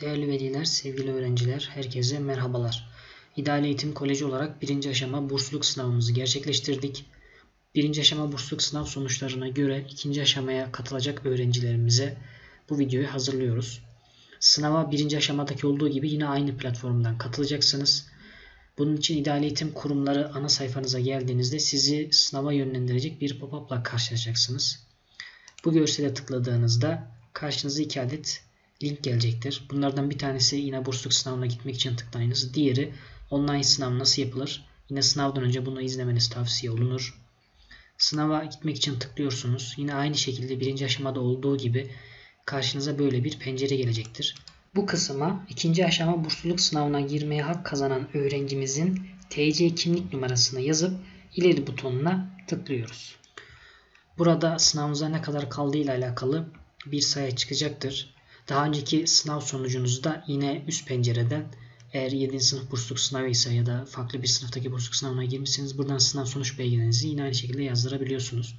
Değerli veliler, sevgili öğrenciler, herkese merhabalar. İdeal Eğitim Koleji olarak birinci aşama bursluluk sınavımızı gerçekleştirdik. Birinci aşama bursluluk sınav sonuçlarına göre ikinci aşamaya katılacak öğrencilerimize bu videoyu hazırlıyoruz. Sınava birinci aşamadaki olduğu gibi yine aynı platformdan katılacaksınız. Bunun için İdeal Eğitim Kurumları ana sayfanıza geldiğinizde sizi sınava yönlendirecek bir pop-up'la karşılaşacaksınız. Bu görsele tıkladığınızda karşınıza iki adet link gelecektir. Bunlardan bir tanesi yine bursluluk sınavına gitmek için tıklayınız. Diğeri online sınav nasıl yapılır? Yine sınavdan önce bunu izlemeniz tavsiye olunur. Sınava gitmek için tıklıyorsunuz. Yine aynı şekilde birinci aşamada olduğu gibi karşınıza böyle bir pencere gelecektir. Bu kısma ikinci aşama bursluluk sınavına girmeye hak kazanan öğrencimizin TC kimlik numarasını yazıp ileri butonuna tıklıyoruz. Burada sınavınıza ne kadar kaldığı ile alakalı bir sayı çıkacaktır. Daha önceki sınav sonucunuzu da yine üst pencereden eğer 7. sınıf bursluluk sınavı ise ya da farklı bir sınıftaki bursluluk sınavına girmişseniz buradan sınav sonuç belgelerinizi yine aynı şekilde yazdırabiliyorsunuz.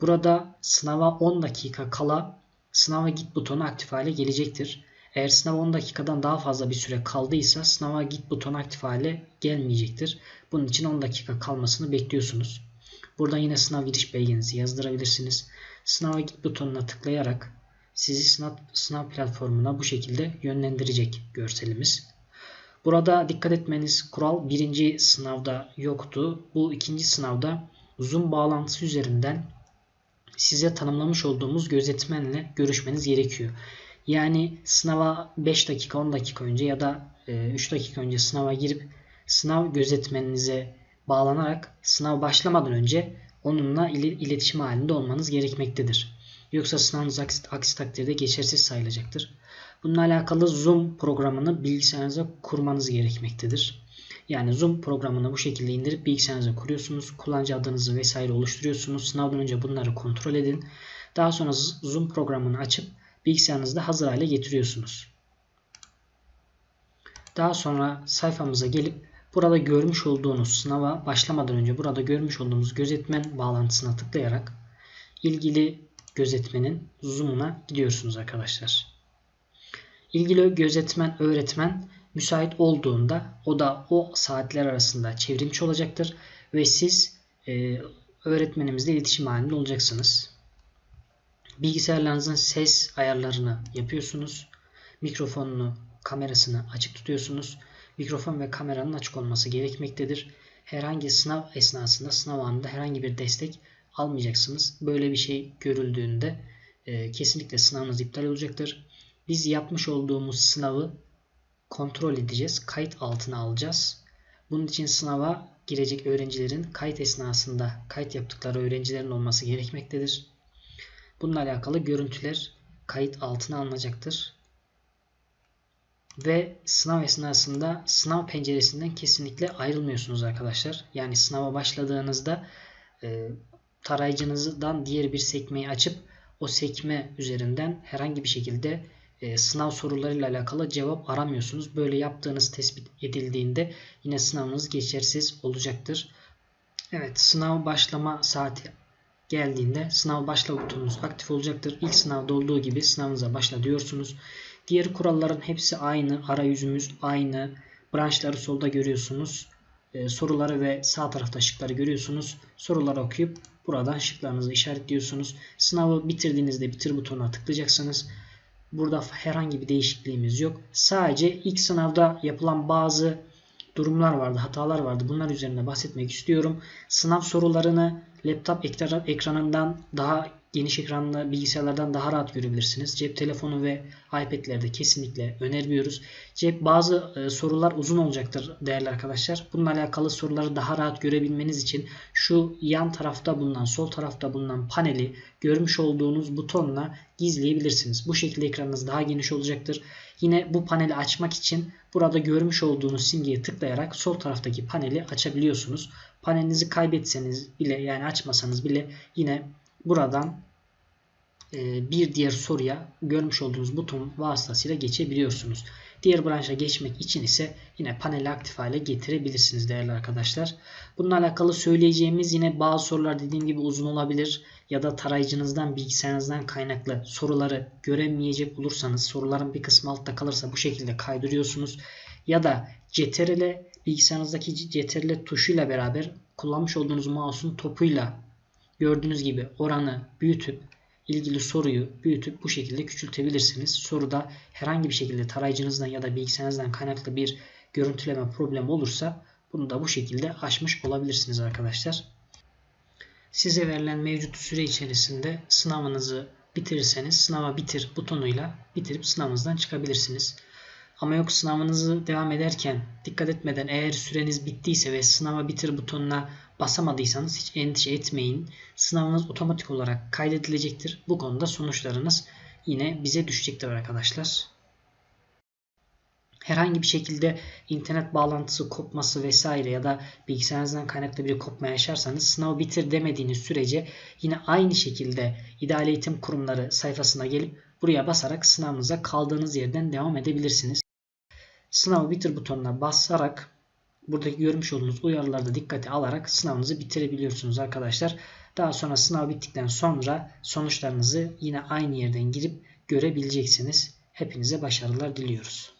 Burada sınava 10 dakika kala sınava git butonu aktif hale gelecektir. Eğer sınav 10 dakikadan daha fazla bir süre kaldıysa sınava git butonu aktif hale gelmeyecektir. Bunun için 10 dakika kalmasını bekliyorsunuz. Buradan yine sınav giriş belgenizi yazdırabilirsiniz. Sınava git butonuna tıklayarak sizi sınav, sınav platformuna bu şekilde yönlendirecek görselimiz. Burada dikkat etmeniz kural birinci sınavda yoktu. Bu ikinci sınavda Zoom bağlantısı üzerinden size tanımlamış olduğumuz gözetmenle görüşmeniz gerekiyor. Yani sınava 5 dakika 10 dakika önce ya da 3 e, dakika önce sınava girip sınav gözetmeninize bağlanarak sınav başlamadan önce onunla iletişim halinde olmanız gerekmektedir. Yoksa sınavınız aksi, aksi takdirde geçersiz sayılacaktır. Bununla alakalı Zoom programını bilgisayarınıza kurmanız gerekmektedir. Yani Zoom programını bu şekilde indirip bilgisayarınıza kuruyorsunuz. Kullanıcı adınızı vesaire oluşturuyorsunuz. Sınavdan önce bunları kontrol edin. Daha sonra Zoom programını açıp bilgisayarınızda hazır hale getiriyorsunuz. Daha sonra sayfamıza gelip burada görmüş olduğunuz sınava başlamadan önce burada görmüş olduğumuz gözetmen bağlantısına tıklayarak ilgili gözetmenin zoom'una gidiyorsunuz arkadaşlar. İlgili gözetmen öğretmen müsait olduğunda o da o saatler arasında çevrimçi olacaktır ve siz e, öğretmenimizle iletişim halinde olacaksınız. Bilgisayarlarınızın ses ayarlarını yapıyorsunuz. Mikrofonunu, kamerasını açık tutuyorsunuz. Mikrofon ve kameranın açık olması gerekmektedir. Herhangi sınav esnasında, sınav anında herhangi bir destek almayacaksınız. Böyle bir şey görüldüğünde e, kesinlikle sınavınız iptal olacaktır. Biz yapmış olduğumuz sınavı kontrol edeceğiz. Kayıt altına alacağız. Bunun için sınava girecek öğrencilerin kayıt esnasında kayıt yaptıkları öğrencilerin olması gerekmektedir. Bununla alakalı görüntüler kayıt altına alınacaktır. Ve sınav esnasında sınav penceresinden kesinlikle ayrılmıyorsunuz arkadaşlar. Yani sınava başladığınızda e, tarayıcınızdan diğer bir sekmeyi açıp o sekme üzerinden herhangi bir şekilde e, sınav sorularıyla alakalı cevap aramıyorsunuz. Böyle yaptığınız tespit edildiğinde yine sınavınız geçersiz olacaktır. Evet sınav başlama saati geldiğinde sınav başla butonunuz aktif olacaktır. İlk sınavda olduğu gibi sınavınıza başla diyorsunuz. Diğer kuralların hepsi aynı. Arayüzümüz aynı. Branşları solda görüyorsunuz. Ee, soruları ve sağ tarafta şıkları görüyorsunuz. Soruları okuyup buradan şıklarınızı işaretliyorsunuz. Sınavı bitirdiğinizde bitir butonuna tıklayacaksınız. Burada herhangi bir değişikliğimiz yok. Sadece ilk sınavda yapılan bazı durumlar vardı, hatalar vardı. Bunlar üzerine bahsetmek istiyorum. Sınav sorularını laptop ekranından daha geniş ekranlı bilgisayarlardan daha rahat görebilirsiniz. Cep telefonu ve iPad'lerde kesinlikle önermiyoruz. Cep bazı e, sorular uzun olacaktır değerli arkadaşlar. Bununla alakalı soruları daha rahat görebilmeniz için şu yan tarafta bulunan, sol tarafta bulunan paneli görmüş olduğunuz butonla gizleyebilirsiniz. Bu şekilde ekranınız daha geniş olacaktır. Yine bu paneli açmak için burada görmüş olduğunuz simgeye tıklayarak sol taraftaki paneli açabiliyorsunuz. Panelinizi kaybetseniz bile yani açmasanız bile yine buradan e, bir diğer soruya görmüş olduğunuz buton vasıtasıyla geçebiliyorsunuz. Diğer branşa geçmek için ise yine paneli aktif hale getirebilirsiniz değerli arkadaşlar. Bununla alakalı söyleyeceğimiz yine bazı sorular dediğim gibi uzun olabilir ya da tarayıcınızdan bilgisayarınızdan kaynaklı soruları göremeyecek olursanız soruların bir kısmı altta kalırsa bu şekilde kaydırıyorsunuz. Ya da CTRL bilgisayarınızdaki CTRL tuşuyla beraber kullanmış olduğunuz mouse'un topuyla gördüğünüz gibi oranı büyütüp ilgili soruyu büyütüp bu şekilde küçültebilirsiniz. Soruda herhangi bir şekilde tarayıcınızdan ya da bilgisayarınızdan kaynaklı bir görüntüleme problemi olursa bunu da bu şekilde aşmış olabilirsiniz arkadaşlar. Size verilen mevcut süre içerisinde sınavınızı bitirirseniz sınava bitir butonuyla bitirip sınavınızdan çıkabilirsiniz. Ama yok sınavınızı devam ederken dikkat etmeden eğer süreniz bittiyse ve sınava bitir butonuna basamadıysanız hiç endişe etmeyin. Sınavınız otomatik olarak kaydedilecektir. Bu konuda sonuçlarınız yine bize düşecektir arkadaşlar. Herhangi bir şekilde internet bağlantısı kopması vesaire ya da bilgisayarınızdan kaynaklı bir kopma yaşarsanız sınavı bitir demediğiniz sürece yine aynı şekilde İdeal Eğitim Kurumları sayfasına gelip buraya basarak sınavınıza kaldığınız yerden devam edebilirsiniz. Sınavı bitir butonuna basarak buradaki görmüş olduğunuz uyarıları da dikkate alarak sınavınızı bitirebiliyorsunuz arkadaşlar. Daha sonra sınav bittikten sonra sonuçlarınızı yine aynı yerden girip görebileceksiniz. Hepinize başarılar diliyoruz.